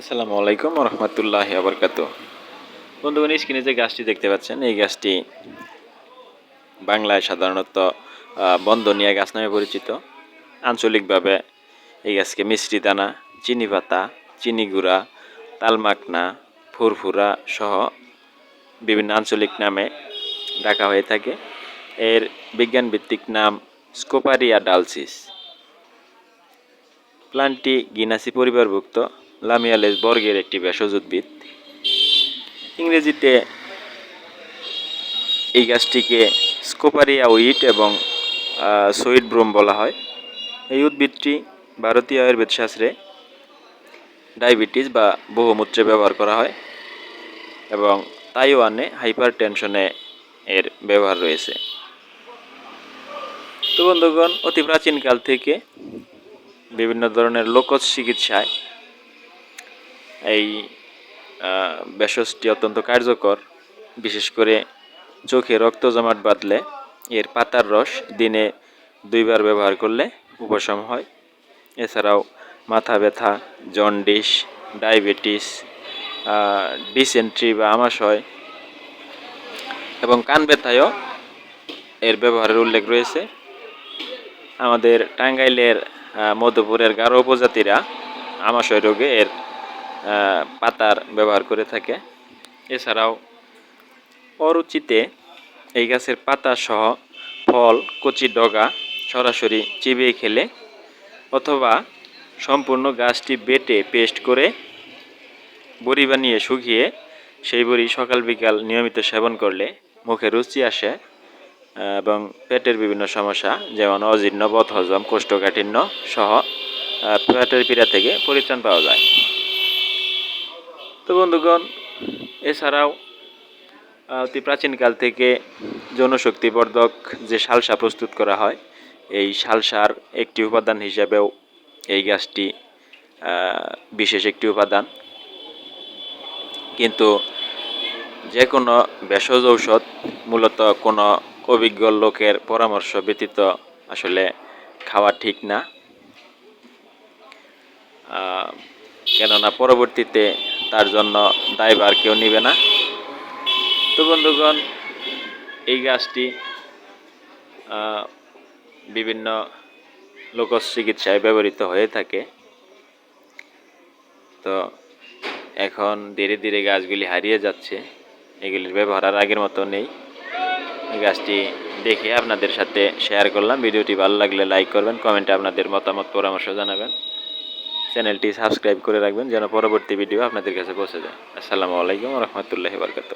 আসসালামু আলাইকুম রহমতুল্লাহ আবরকাত বন্ধুগণ, স্ক্রিনে যে গাছটি দেখতে পাচ্ছেন, এই গাছটি বাংলায় সাধারণত বন্দনিয়া গাছ নামে পরিচিত। আঞ্চলিকভাবে এই গাছকে মিষ্টি দানা, চিনি পাতা, চিনি গুঁড়া তালমাকনা ফুরফুরা সহ বিভিন্ন আঞ্চলিক নামে ডাকা হয়ে থাকে। এর বিজ্ঞানভিত্তিক নাম স্কোপারিয়া ডালসিস প্লান্টটি গিনাসি পরিবারভুক্ত। লামিয়ালেস বর্গের একটি ভেষজ উদ্ভিদ ইংরেজিতে এই গাছটিকে স্কোপারিয়া উইট এবং সুইট ব্রুম বলা হয়। এই উদ্ভিদটি ভারতীয় আয়ুর্বেদ শাস্ত্রে ডায়াবেটিস বা বহুমূত্রে ব্যবহার করা হয় এবং তাইওয়ানে হাইপার টেনশনে এর ব্যবহার রয়েছে। তো বন্ধুগণ, অতি প্রাচীনকাল থেকে বিভিন্ন ধরনের লোকজ চিকিৎসায় এই ভেষজটি অত্যন্ত কার্যকর। বিশেষ করে চোখে রক্ত জমাট বাঁধলে এর পাতার রস দিনে দুইবার ব্যবহার করলে উপশম হয়। এছাড়াও মাথা ব্যথা জন্ডিস ডায়াবেটিস ডিসেন্ট্রি বা আমাশয় এবং কান ব্যথায়ও এর ব্যবহারের উল্লেখ রয়েছে। আমাদের টাঙ্গাইলের আহ, মধুপুরের গারো উপজাতিরা আমাশয় রোগে এর পাতার ব্যবহার করে থাকে। এছাড়াও অরুচিতে এই গাছের পাতা সহ ফল, কচি ডগা সরাসরি চিবিয়ে খেলে অথবা সম্পূর্ণ গাছটি বেটে পেস্ট করে বড়ি বানিয়ে শুকিয়ে সেই বড়ি সকাল বিকাল নিয়মিত সেবন করলে মুখে রুচি আসে এবং পেটের বিভিন্ন সমস্যা যেমন অজীর্ণ, বদহজম, কোষ্ঠকাঠিন্য সহ পেটের পীড়া থেকে পরিত্রাণ পাওয়া যায়। তো বন্ধুগণ, এছাড়াও অতি প্রাচীনকাল থেকে যৌনশক্তিবর্ধক যে সালসা প্রস্তুত করা হয়, এই সালসার একটি উপাদান হিসাবেও এই গাছটি বিশেষ একটি উপাদান। কিন্তু যে কোনো ভেষজ ঔষধ, মূলত কোনো অভিজ্ঞ লোকের পরামর্শ ব্যতীত আসলে খাওয়া ঠিক না। কেননা পরবর্তীতে তার জন্য দায়ভার কেউ নেবে না। তো বন্ধুগণ, এই গাছটি বিভিন্ন লোকজ চিকিৎসায় ব্যবহৃত হয়ে থাকে। তো এখন ধীরে ধীরে গাছগুলি হারিয়ে যাচ্ছে। এগুলির ব্যবহার আর আগের মতো নেই। গাছটি দেখে আপনাদের সাথে শেয়ার করলাম। ভিডিওটি ভালো লাগলে লাইক করবেন কমেন্টে আপনাদের মতামত, পরামর্শ জানাবেন। চ্যানেলটি সাবস্ক্রাইব করে রাখবেন যেন পরবর্তী ভিডিও আপনাদের কাছে পৌঁছে যায়। আসসালামু আলাইকুম রহমতুল্লাহি বরকাত